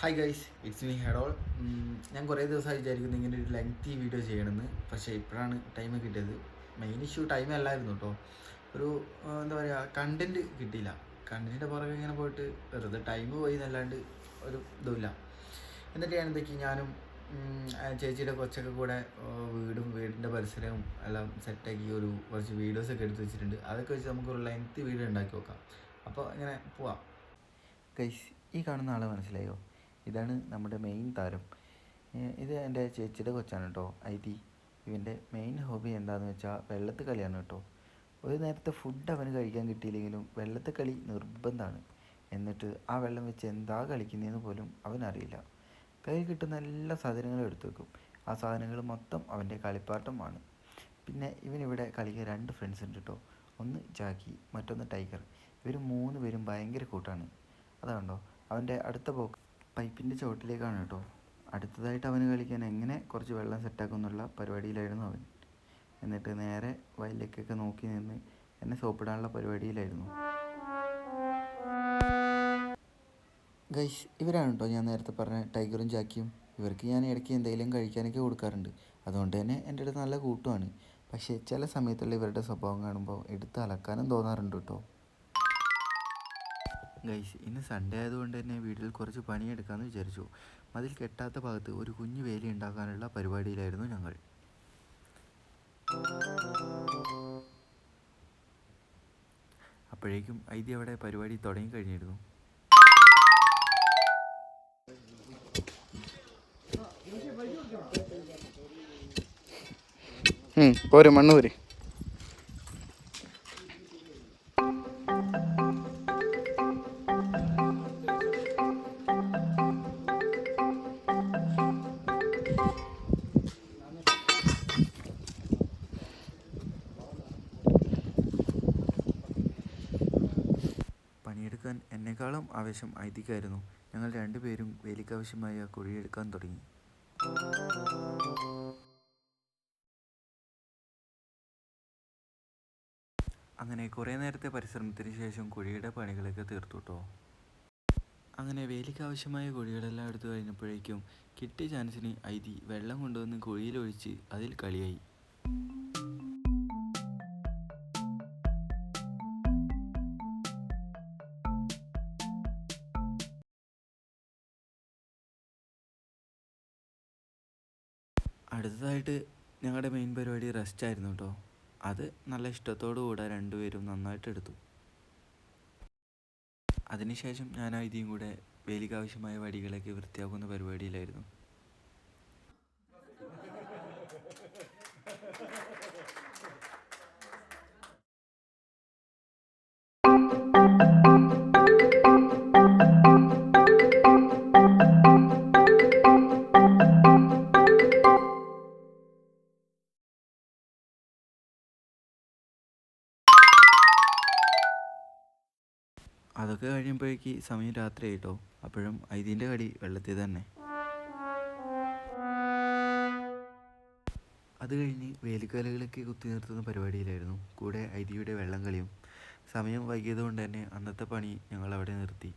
Hi guys it's me ഹെഡോൾ ഞാൻ കുറേ ദിവസമായി വിചാരിക്കുന്നു ഇങ്ങനെ ഒരു ലെങ്തി വീഡിയോ ചെയ്യണമെന്ന്. പക്ഷേ ഇപ്പോഴാണ് ടൈം കിട്ടിയത്. മെയിൻ ഇഷ്യൂ ടൈം അല്ലായിരുന്നു കേട്ടോ ഒരു എന്താ പറയുക കണ്ടന്റ് കിട്ടിയില്ല. കണ്ടന്റിന്റെ പുറകെ ഇങ്ങനെ പോയിട്ട് വെറുതെ ടൈം പോയി എന്നല്ലാണ്ട് ഒരു ഇതുമില്ല. എന്നിട്ട് ഞാൻ എന്തൊക്കെ ഞാനും ചേച്ചിയുടെ കൊച്ചൊക്കെ കൂടെ വീടും വീടിന്റെ പരിസരവും എല്ലാം സെറ്റാക്കി ഒരു കുറച്ച് വീഡിയോസൊക്കെ എടുത്ത് വെച്ചിട്ടുണ്ട്. അതൊക്കെ വെച്ച് നമുക്കൊരു ലെങ്ത് വീഡിയോ ഉണ്ടാക്കി നോക്കാം. അപ്പോൾ ഇങ്ങനെ പോവാം. ഗൈസ് ഈ കാണുന്ന ആളെ മനസ്സിലായോ? ഇതാണ് നമ്മുടെ മെയിൻ താരം. ഇത് എന്റെ ചേച്ചിയുടെ കൊച്ചാണ് കേട്ടോ ഐതി. ഇവന്റെ മെയിൻ ഹോബി എന്താണെന്ന് വെച്ചാൽ വെള്ളത്ത് കളിയാണ് കേട്ടോ. ഒരു നേരത്തെ ഫുഡ് അവന് കഴിക്കാൻ കിട്ടിയില്ലെങ്കിലും വെള്ളത്ത് കളി നിർബന്ധമാണ്. എന്നിട്ട് ആ വെള്ളം വെച്ച് എന്താ കളിക്കുന്നതെന്ന് പോലും അവനറിയില്ല. കയ്യിൽ കിട്ടുന്ന എല്ലാ സാധനങ്ങളും എടുത്തു വെക്കും. ആ സാധനങ്ങൾ മൊത്തം അവന്റെ കളിപ്പാട്ടമാണ്. പിന്നെ ഇവനിവിടെ കളിക്കാൻ രണ്ട് ഫ്രണ്ട്സ് ഉണ്ട് കേട്ടോ. ഒന്ന് ജാക്കി മറ്റൊന്ന് ടൈഗർ. ഇവർ മൂന്ന് പേരും ഭയങ്കര കൂട്ടാണ്. അതാണോ അവന്റെ അടുത്ത പോക്ക്. പൈപ്പിന്റെ ചുവട്ടിലേക്കാണ് കേട്ടോ. അടുത്തതായിട്ട് അവന് കളിക്കാൻ എങ്ങനെ കുറച്ച് വെള്ളം സെറ്റാക്കും എന്നുള്ള പരിപാടിയിലായിരുന്നു അവൻ. എന്നിട്ട് നേരെ വയലിലേക്കൊക്കെ നോക്കി നിന്ന് എന്നെ സോപ്പിടാനുള്ള പരിപാടിയിലായിരുന്നു. ഗൈസ് ഇവരാണ് കേട്ടോ ഞാൻ നേരത്തെ പറഞ്ഞ ടൈഗറും ജാക്കിയും. ഇവർക്ക് ഞാൻ ഇടയ്ക്ക് എന്തെങ്കിലും കഴിക്കാനൊക്കെ കൊടുക്കാറുണ്ട്. അതുകൊണ്ട് തന്നെ എന്റെ അടുത്ത് നല്ല കൂട്ടുമാണ് പക്ഷേ ചില സമയത്തുള്ള ഇവരുടെ സ്വഭാവം കാണുമ്പോൾ എടുത്ത് അലക്കാനും തോന്നാറുണ്ട് കേട്ടോ. ഗൈസ് ഇന്ന് സൺഡേ ആയതുകൊണ്ട് തന്നെ വീട്ടിൽ കുറച്ച് പണിയെടുക്കാമെന്ന് വിചാരിച്ചു. മതിൽ കെട്ടാത്ത ഭാഗത്ത് ഒരു കുഞ്ഞു വേലി ഉണ്ടാക്കാനുള്ള പരിപാടിയിലായിരുന്നു ഞങ്ങൾ. അപ്പോഴേക്കും ഐതി അവിടെ പരിപാടി തുടങ്ങി കഴിഞ്ഞിരുന്നു. പോരെ മണ്ണ് പോരെ പണിയെടുക്കാൻ എന്നെക്കാളും ആവേശം ഐതിക്കായിരുന്നു ഞങ്ങൾ രണ്ടുപേരും വേലിക്കാവശ്യമായ കുഴിയെടുക്കാൻ തുടങ്ങി. അങ്ങനെ കുറേ നേരത്തെ പരിശ്രമത്തിന് ശേഷം കുഴിയുടെ പണികളൊക്കെ തീർത്തു കേട്ടോ അങ്ങനെ വേലിക്കാവശ്യമായ കുഴികളെല്ലാം എടുത്തു കഴിഞ്ഞപ്പോഴേക്കും കിട്ടിയ ചാൻസിന് ഐതി വെള്ളം കൊണ്ടുവന്ന് കുഴിയിലൊഴിച്ച് അതിൽ കളിയായി. അടുത്തതായിട്ട് ഞങ്ങളുടെ മെയിൻ പരിപാടി റെസ്റ്റ് ആയിരുന്നു കേട്ടോ അത് നല്ല ഇഷ്ടത്തോടു കൂടെ രണ്ടുപേരും നന്നായിട്ട് എടുത്തു. അതിനുശേഷം ഞാൻ ഇതിയും കൂടെ വേലിക്കാവശ്യമായ വടികളൊക്കെ വൃത്തിയാക്കുന്ന പരിപാടിയിലായിരുന്നു. അതൊക്കെ കഴിയുമ്പോഴേക്ക് സമയം രാത്രി ആയിട്ടോ അപ്പോഴും ഐതിന്റെ കളി വെള്ളത്തിൽ തന്നെ. അത് കഴിഞ്ഞ് വേലിക്കാലുകളൊക്കെ കുത്തി നിർത്തുന്ന പരിപാടിയിലായിരുന്നു. കൂടെ ഐദിയുടെ വെള്ളം കളിയും. സമയം വൈകിയതുകൊണ്ട് തന്നെ അന്നത്തെ പണി ഞങ്ങൾ അവിടെ നിർത്തി.